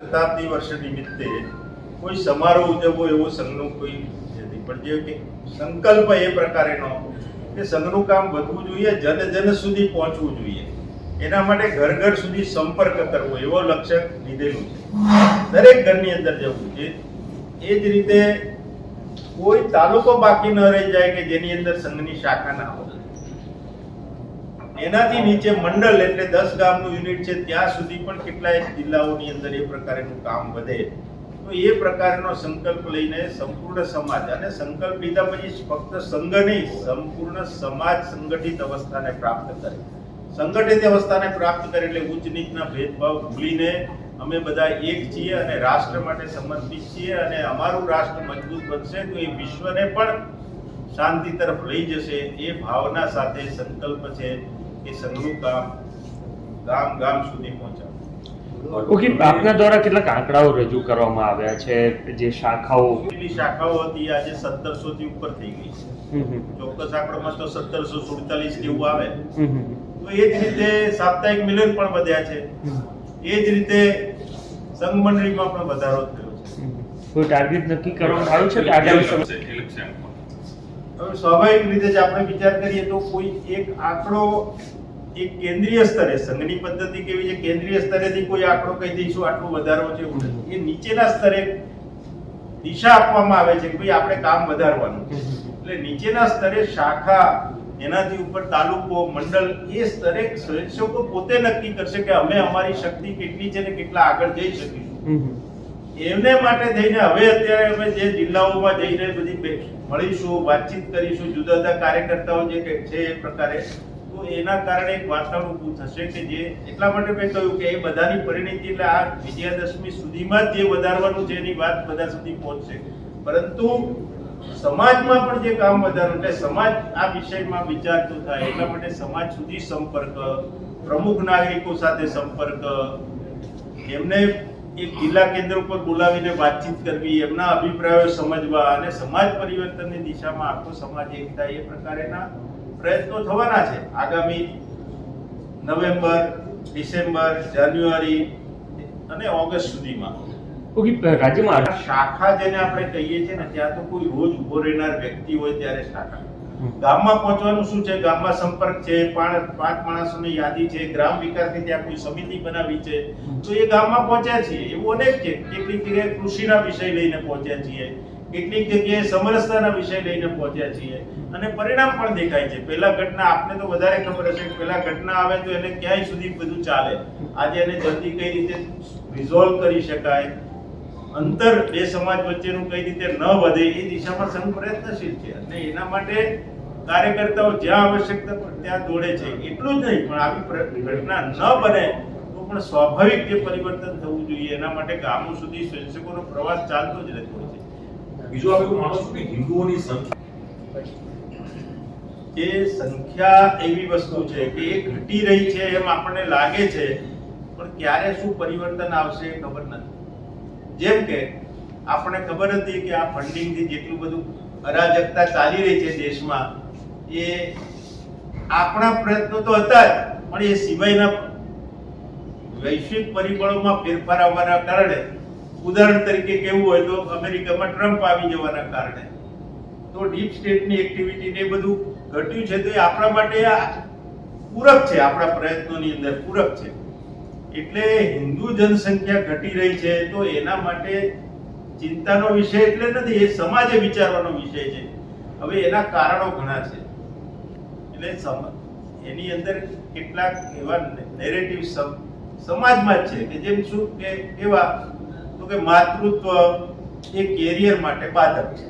શતાબ્દી વર્ષ નિમિત્તે કોઈ સમારોહ ઉજવવો એવો સંઘનું કોઈ નથી પણ જે સંકલ્પ એ પ્રકારેનો કે સંઘનું કામ વધવું જોઈએ, જન જન સુધી પહોંચવું જોઈએ. એના માટે ઘર ઘર સુધી સંપર્ક કરવો એવો લક્ષ્ય લીધેલું છે. દરેક ઘરની અંદર જવું છે. એ જ રીતે કોઈ તાલુકો બાકી ન રહી જાય કે જેની અંદર સંઘની શાખા ના હોય. એનાથી નીચે મંડળ એટલે દસ ગામનું યુનિટ છે, ત્યાં સુધી પણ કેટલાય જિલ્લાઓની અંદર એ પ્રકારેનું કામ વધે. તો એ પ્રકારનો સંકલ્પ લઈને સંપૂર્ણ સમાજ અને સંકલ્પ લીધા પછી ફક્ત સંઘ નહીં, સંપૂર્ણ સમાજ સંગઠિત અવસ્થાને પ્રાપ્ત કરે. સંગઠિત અવસ્થાને પ્રાપ્ત કરે એટલે ઉચ્ચ નીચના ભેદભાવ ભૂલીને અમે બધા એક છીએ અને રાષ્ટ્ર માટે સમર્પિત છીએ અને અમારું રાષ્ટ્ર મજબૂત બનશે તો એ વિશ્વને પણ શાંતિ તરફ લઈ જશે. એ ભાવના સાથે સંકલ્પ છે. કે સંઘનું કામ ગામ ગામ સુધી પહોંચાડવું ઓકે આપના દ્વારા કેટલાક આંકડાઓ રજૂ કરવામાં આવ્યા છે? જે શાખાઓ કેટલી શાખાઓ હતી આજે સત્તરસો થી ઉપર થઈ ગઈ છે. ચોક્કસ આંકડામાં તો સત્તરસો સુડતાલીસ જેવું આવે. તો એ જ રીતે સાપ્તાહિક મિલન પણ વધ્યા છે. એ જ રીતે સંઘ મંડળીમાં પણ વધારો થયો છે. કોઈ ટાર્ગેટ નક્કી કરવામાં આવ્યું છે કે આગામી સમય? સ્વાભાવિક રીતે જ આપણે વિચાર કરીએ તો કોઈ એક આંકડો એક કેન્દ્રીય સ્તરે, સંઘની પદ્ધતિ કેવી છે કેન્દ્રીય સ્તરેથી કોઈ આંકડો કહી દઈશું, આટલો વધારો છે એ નીચેના સ્તરે દિશા આપવામાં આવે છે કે ભાઈ આપણે કામ વધારવાનું. એટલે નીચેના સ્તરે શાખા, એનાથી ઉપર તાલુકો, મંડળ, એ સ્તરે સ્વયંસેવકો પોતે નક્કી કરશે કે અમે અમારી શક્તિ કેટલી છે ને કેટલા આગળ જઈ શકીશું. એમને માટે થઈને હવે અત્યારે અમે જે જિલ્લાઓમાં જઈને બધી મળીશું, વાતચીત કરીશું, જુદા જુદા કાર્યકર્તાઓ જે છે એ પ્રકારે, તો એના કારણે એક વાતાવરણ ઊભું થશે કે જે એટલા માટે મેં કહ્યું કે એ બધાની પરિણીતિ એટલે આ વિજયાદશમી સુધીમાં જે વધારવાનું છે એની વાત બધા સુધી પહોંચશે. પરંતુ સમાજમાં પણ જે કામ વધારવું એટલે સમાજ આ વિષયમાં વિચારતો થાય, એટલા માટે સમાજ સુધી સંપર્ક, પ્રમુખ નાગરિકો સાથે સંપર્ક, એમને જિલ્લા કેન્દ્ર ઉપર બોલાવીને વાતચીત કરવી એમના અભિપ્રાયો સમજવા અને સમાજ પરિવર્તનની દિશામાં આખો સમાજ એક થાય એ પ્રકારેના પ્રયત્નો થવાના છે આગામી નવેમ્બર ડિસેમ્બર જાન્યુઆરી અને ઓગસ્ટ સુધીમાં રાજ્યમાં શાખા જેને આપણે કહીએ છીએ ને ત્યાં તો કોઈ રોજ ઊભો રહેનાર વ્યક્તિ હોય ત્યારે શાખા. ગામમાં પહોંચવાનું શું છે? ગામમાં સંપર્ક છે પાંચ માણસોની યાદી છે, ગ્રામ વિકાસની ત્યાં કોઈ સમિતિ બનાવી છે. તો એ ગામમાં પહોંચ્યા છીએ. એવું અનેક છે. કેટલીક જગ્યાએ કૃષિના વિષય લઈને પહોંચ્યા છીએ. કેટલીક જગ્યાએ સમરસતાના વિષય લઈને પહોંચ્યા છીએ. અને પરિણામ પણ દેખાય છે. પહેલા ઘટના આપને તો વધારે ખબર હશે પહેલા ઘટના આવે તો એને ક્યાંય સુધી બધું ચાલે. આજે એને જલ્દી કઈ રીતે રિઝોલ્વ કરી શકાય? અંતર બે સમાજ વચ્ચેનું કઈ રીતે ન વધે એ દિશામાં સંઘ પ્રયત્નશીલ છે. અને એના માટે કાર્યકર્તાઓ જ્યાં આવશ્યકતા ત્યાં દોડે છે. એટલું જ નહીં પણ આવી ઘટના ન બને તો પણ સ્વાભાવિક જે પરિવર્તન થવું જોઈએ. એના માટે ગામો સુધી સ્વયંસેવકોનો પ્રવાસ ચાલતો જ રહેતો છે. બીજું આપણે એવું માનો કે હિન્દુઓની સંખ્યા. એ સંખ્યા એવી વસ્તુ છે કે એ ઘટી રહી છે એમ આપણને લાગે છે પણ ક્યારે શું પરિવર્તન આવશે ખબર નથી. જેમ કે આપણને ખબર હતી કે આ ફંડિંગથી જેટલું બધું અરાજકતા ચાલી રહી છે દેશમાં, એ આપણા પ્રયત્નો તો હતા જ, પણ એ સિવાયના વૈશ્વિક પરિબળોમાં ફેરફાર આવવાના કારણે, ઉદાહરણ તરીકે કેવું હોય તો અમેરિકામાં ટ્રમ્પ આવી જવાના કારણે, તો ડીપ સ્ટેટની એક્ટિવિટી ને એ બધું ઘટ્યું છે તો એ આપણા માટે પૂરક છે, આપણા પ્રયત્નોની અંદર પૂરક છે. એટલે હિન્દુ જનસંખ્યા ઘટી રહી છે, તો એના માટે ચિંતાનો વિષય એટલે નથી, એ સમાજે વિચારવાનો વિષય છે. હવે એના કારણો ઘણા છે. એટલે એની અંદર કેટલાક એવા નેરેટિવ સમાજમાં જ છે કે જેમ શું કે કેવા, તો કે માતૃત્વ એ કેરિયર માટે બાધક છે.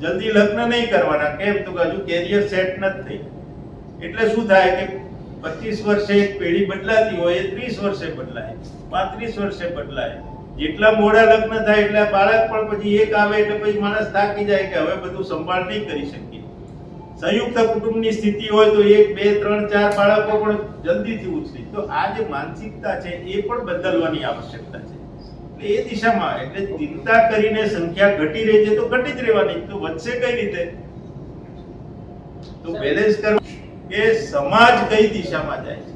જલ્દી લગ્ન નહીં કરવાના, કેમ? તો કે હજુ કેરિયર સેટ નથી. થઈ એટલે શું થાય કે પચીસ વર્ષે એક પેઢી બદલાતી હોય એ ત્રીસ વર્ષે બદલાય પાંત્રીસ વર્ષે બદલાય. જેટલા મોડા લગ્ન થાય એટલે બાળક પણ પછી એક આવે એટલે પછી માણસ થાકી જાય કે હવે બધું સંભાળ નહીં કરી શકીએ. સંયુક્ત કુટુંબની સ્થિતિ હોય તો એક બે ત્રણ ચાર બાળકો પણ જલ્દીથી ઉછરી. તો આ જે માનસિકતા છે એ પણ બદલવાની આવશ્યકતા છે. એટલે એ દિશામાં એટલે ચિંતા કરીને સંખ્યા ઘટી રહી છે તો ઘટી જ રહેવાની. તો વધશે કઈ રીતે? તો બેલેન્સ કરવું. કે સમાજ કઈ દિશામાં જાય છે?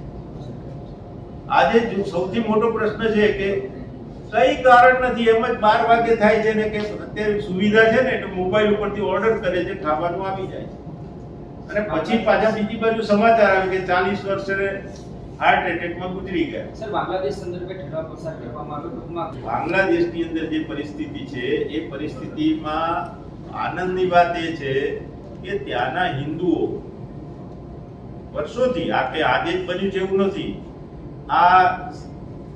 આજે જો સૌથી મોટો પ્રશ્ન છે કે કઈ કારણ નથી? એમ જ બાર વાગે થાય છે ને કે અત્યારે સુવિધા છે ને એટલે મોબાઈલ ઉપરથી ઓર્ડર કરે છે ખાવાનું આવી જાય છે. અને પછી પાછા બીજી બાજુ સમાચાર આવે કે ચાલીસ વર્ષે હાર્ટ એટેકમાં ગુજરી ગયા. સર બાંગ્લાદેશ સંદર્ભે ઠરાવ પસાર કરવામાં આવ્યો ટૂંકમાં બાંગ્લાદેશની અંદર જે પરિસ્થિતિ છે એ પરિસ્થિતિમાં આનંદની વાત એ છે કે ત્યાંના હિન્દુઓ વર્ષોથી આ કે આજે બન્યું છે એવું નથી. આ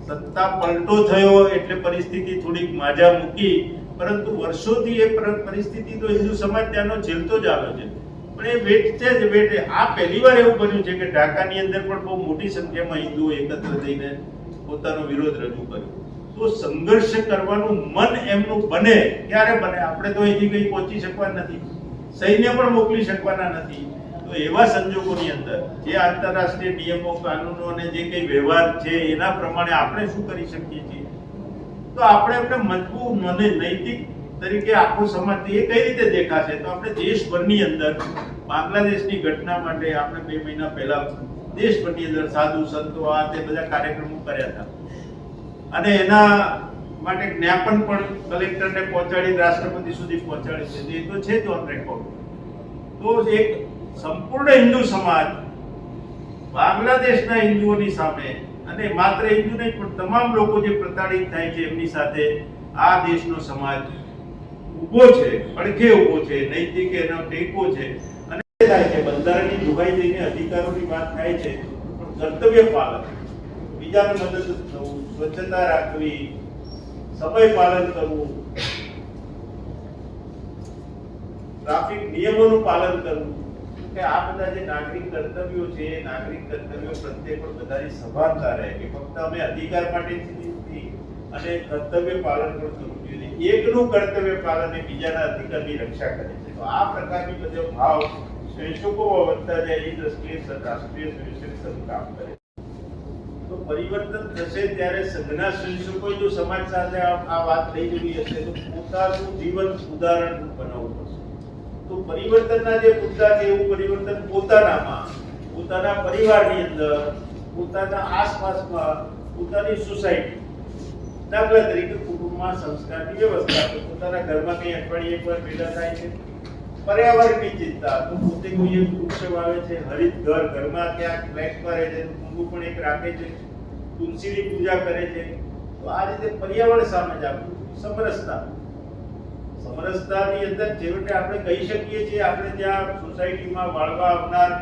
સત્તા પલટો થયો એટલે પરિસ્થિતિ થોડીક માજા મૂકી, પરંતુ વર્ષોથી એ પરિસ્થિતિ તો હિન્દુ સમાજ ત્યાંનો ઝેલતો જ આવ્યો છે. પણ એ વેટ છે જ, વેટ આ પહેલી વાર એવું બન્યું છે કે ઢાકાની અંદર પણ બહુ મોટી સંખ્યામાં હિન્દુઓ એકત્ર થઈને પોતાનો વિરોધ રજૂ કર્યો. તો સંઘર્ષ કરવાનું મન એમનું બને, ક્યારે બને? આપણે તો અહીંથી કંઈ પહોંચી શકવા નથી. સૈન્ય પણ મોકલી શકવાના નથી. તો એવા સંજોગોની અંદર જે આંતરરાષ્ટ્રીય નિયમો, કાનૂનો અને જે કઈ વ્યવહાર છે એના પ્રમાણે આપણે શું કરી શકીએ છીએ? તો આપણે આપણે મજબૂત મને નૈતિક તરીકે આખો સમાજ એ કઈ રીતે દેખાશે? તો આપણે દેશભરની અંદર બાંગ્લાદેશની ઘટના માટે આપણે બે મહિના પહેલા દેશભરની અંદર સાધુ સંતો આ તે બધા કાર્યક્રમો કર્યા હતા. અને એના માટે જ્ઞાપન પણ કલેક્ટરને પહોંચાડી, રાષ્ટ્રપતિ સુધી પહોંચાડી છે. એ તો છે જ ઓન રેકોર્ડ તો એક સંપૂર્ણ હિન્દુ સમાજ, બાંગ્લાદેશના હિન્દુઓની સામે, અને માત્ર હિન્દુ નહીં, પણ તમામ લોકો જે પ્રતાડિત થાય છે, એમની સાથે આ દેશનો સમાજ ઊભો છે પડખે ઊભો છે, નૈતિક એનો ટેકો છે, અને થાય છે. બંધારણની જોગવાઈ થઈને અધિકારોની વાત થાય છે, પણ કર્તવ્ય પાલન. બીજાને મદદ થવું, સ્વચ્છતા રાખવી, સમય પાલન કરવું, ટ્રાફિક નિયમોનું પાલન કરવું કે આ બધા જે નાગરિક કર્તવ્યો છે, એ નાગરિક કર્તવ્યો પ્રત્યે પણ બધાની સભાનતા રહે કે ફક્ત અમે અધિકાર માટે અને કર્તવ્ય પાલન પણ કરવું જોઈએ એકનું કર્તવ્ય પાલન એ બીજાના અધિકારની રક્ષા કરે છે. તો આ પ્રકારની બધો ભાવ સ્વયંસેવકોમાં વધતા જાય એ દ્રષ્ટિએ રાષ્ટ્રીય સ્વયંસેવક સંઘ કામ કરે તો પરિવર્તન થશે ત્યારે સંઘના સ્વયંસેવકોએ જો સમાજ સાથે આ આ વાત લઈ જવી હશે તો પોતાનું જીવન ઉદાહરણ બનાવવું પડશે. તો પરિવર્તનના જે મુદ્દા છે, એવું પરિવર્તન પોતાનામાં, પોતાના પરિવારની અંદર, પોતાના આસપાસમાં, પોતાની સોસાયટી દાખલા તરીકે કુટુંબમાં સંસ્કારની વ્યવસ્થા તો પોતાના ઘરમાં કઈ અઠવાડિયે એકવાર ભેગા થાય છે. પર્યાવરણની ચિંતા, તો પોતે કોઈ એક વૃક્ષ વાવે છે, હરિત ઘર, ઘરમાં ક્યાંક ફ્લેટમાં રહે છે કુંડું પણ એક રાખે છે, તુલસીની પૂજા કરે છે. તો આ રીતે પર્યાવરણ સામે જ આપણું સમરસતા. સમરસતાની અંદર છેવટે આપણે કહી શકીએ છીએ આપણે ત્યાં સોસાયટીમાં વાળવા આવનાર